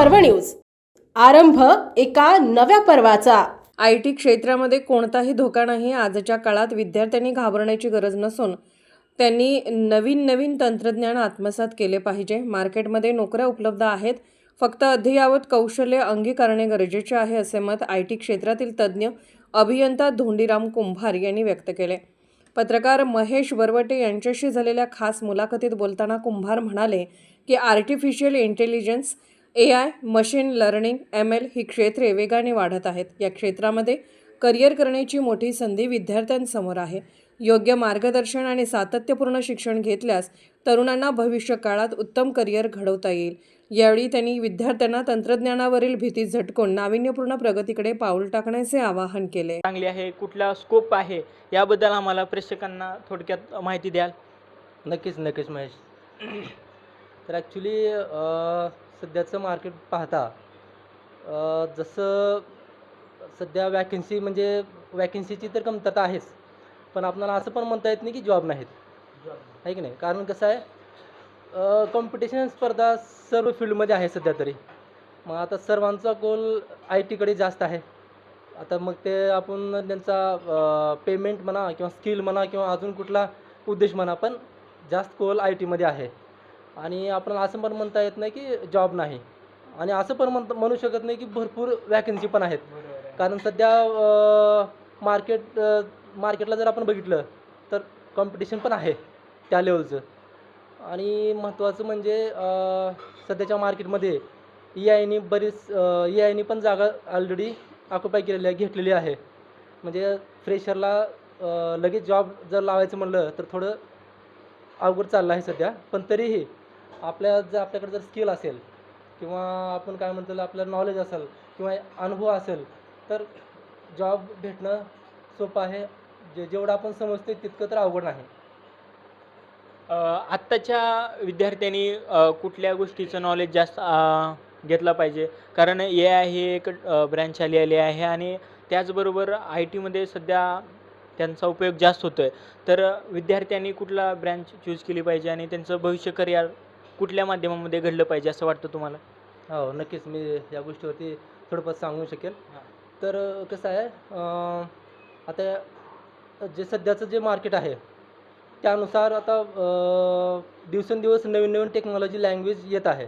पर्व न्यूज. आरंभ एका नव्या पर्वाचा. आय टी क्षेत्रामध्ये कोणताही धोका नाही आजच्या काळात विद्यार्थ्यांनी घाबरण्याची गरज नसून त्यांनी नवीन नवीन तंत्रज्ञान आत्मसात केले पाहिजे. मार्केटमध्ये नोकऱ्या उपलब्ध आहेत फक्त अद्ययावत कौशल्य अंगीकारणे गरजेचे आहे असे मत आय टी क्षेत्रातील तज्ज्ञ अभियंता धोंडीराम कुंभार यांनी व्यक्त केले. पत्रकार महेश बरवटे यांच्याशी झालेल्या खास मुलाखतीत बोलताना कुंभार म्हणाले की artificial intelligence A I machine learning M L ही क्षेत्रे वेगाने वाढत आहेत. या क्षेत्रामध्ये करिअर करण्याची मोठी संधी विद्यार्थ्यांसमोर आहे. योग्य मार्गदर्शन आणि सातत्यपूर्ण शिक्षण घेतल्यास तरुणांना भविष्य काळात उत्तम करिअर घडवता येईल. यावेळी त्यांनी विद्यार्थ्यांना तंत्रज्ञानावरील भीती झटकून नाविन्यपूर्ण प्रगतीकडे पाऊल टाकण्याचे आवाहन केले. चांगली आहे कुठला स्कोप आहे याबद्दल आम्हाला प्रेक्षकांना थोडक्यात माहिती द्याल. नक्कीच नक्कीच महेश. तर ॲक्च्युली सध्याचं मार्केट पाहता जसं सध्या वॅकन्सी म्हणजे वॅकन्सीची तर कमतरता आहेच. पण आपल्याला असं पण म्हणता येत नाही की जॉब नाहीत. आहे की नाही? कारण कसं आहे कॉम्पिटिशन स्पर्धा सर्व फील्डमध्ये आहे सध्या तरी. मग आता सर्वांचा गोल आय टीकडे जास्त आहे. आता मग ते आपण त्यांचा पेमेंट म्हणा किंवा स्किल म्हणा किंवा अजून कुठला उद्देश म्हणा पण जास्त कोल आय टीमध्ये आहे. आणि आपण असं पण म्हणता येत नाही की जॉब नाही. आणि असं पण म्हणता म्हणू शकत नाही की भरपूर वॅकन्सी पण आहेत. कारण सध्या मार्केट मार्केटला जर आपण बघितलं तर कॉम्पिटिशन पण आहे त्या लेवलचं आणि महत्त्वाचं म्हणजे सध्याच्या मार्केटमध्ये E ई आयनी बरीच ई आयनी पण जागा ऑलरेडी ऑक्युपाय केलेली आहे घेतलेली आहे. म्हणजे फ्रेशरला लगेच जॉब जर लावायचं म्हणलं तर थोडं अवघड चाललं आहे सध्या. पण तरीही आपल्या जर आपल्याकडे जर स्किल असेल किंवा आपण काय म्हणतो आपलं नॉलेज असेल किंवा अनुभव असेल तर जॉब भेटणं सोपं आहे. जे जेवढं आपण समजते तितकं तर अवघड नाही. आत्ताच्या विद्यार्थ्यांनी कुठल्या गोष्टीचं नॉलेज जास्त घेतलं पाहिजे? कारण ए आय ही एक ब्रँच आली आली आहे आणि त्याचबरोबर आय टीमध्ये सध्या त्यांचा उपयोग जास्त होतो आहे तर विद्यार्थ्यांनी कुठला ब्रँच चूज केली पाहिजे आणि त्यांचं भविष्य करिअर कुठल्या माध्यमामध्ये घडलं पाहिजे असं वाटतं तुम्हाला? हो नक्कीच मी या गोष्टीवरती थोडंफार सांगू शकेल. तर कसं आहे आता जे सध्याचं जे मार्केट आहे त्यानुसार आता दिवसेंदिवस नवीन नवीन टेक्नॉलॉजी लँग्वेज येत आहे.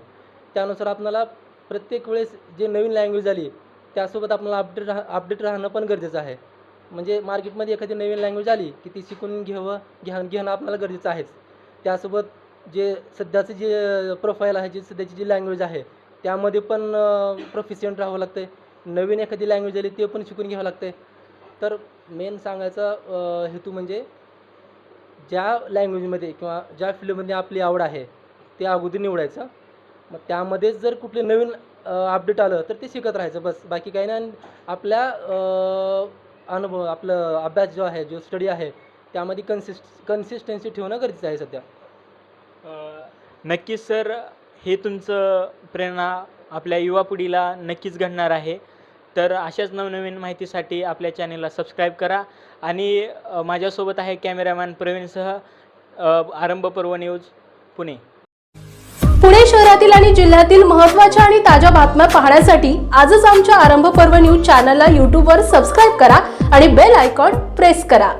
त्यानुसार आपल्याला प्रत्येक वेळेस जे नवीन लँग्वेज आली त्यासोबत आपल्याला अपडेट राहा अपडेट राहणं पण गरजेचं आहे. म्हणजे मार्केटमध्ये एखादी नवीन लँग्वेज आली की ती शिकून घ्यावं घ्या घेणं आपल्याला गरजेचं आहेच. त्यासोबत जे सध्याचं जे प्रोफाईल आहे जी सध्याची जी लँग्वेज आहे त्यामध्ये पण प्रोफिशियंट राहावं लागतं आहे नवीन एखादी लँग्वेज आली ते पण शिकून घ्यावं लागतं आहे तर मेन सांगायचा हेतू म्हणजे ज्या लँग्वेजमध्ये किंवा ज्या फील्डमध्ये आपली आवड आहे ते अगोदर निवडायचं. मग त्यामध्येच जर कुठले नवीन अपडेट आलं तर ते शिकत राहायचं बस. बाकी काही नाही. आपल्या अनुभव आपलं अभ्यास जो आहे जो स्टडी आहे त्यामध्ये कन्सिस्ट कन्सिस्टन्सी ठेवणं गरजेचं आहे सध्या. नक्कीच सर हे तुमचं प्रेरणा आपल्या युवा पिढीला नक्कीच घडणार आहे. तर अशाच नवनवीन माहितीसाठी आपल्या चॅनेलला सबस्क्राईब करा आणि माझ्यासोबत आहे कॅमेरामॅन प्रवीणसह आरंभ पर्व न्यूज पुणे. पुणे शहरातील आणि जिल्ह्यातील महत्त्वाच्या आणि ताज्या बातम्या पाहण्यासाठी आजच आमच्या आरंभ पर्व न्यूज चॅनलला यूट्यूबवर सबस्क्राईब करा आणि बेल आयकॉन प्रेस करा.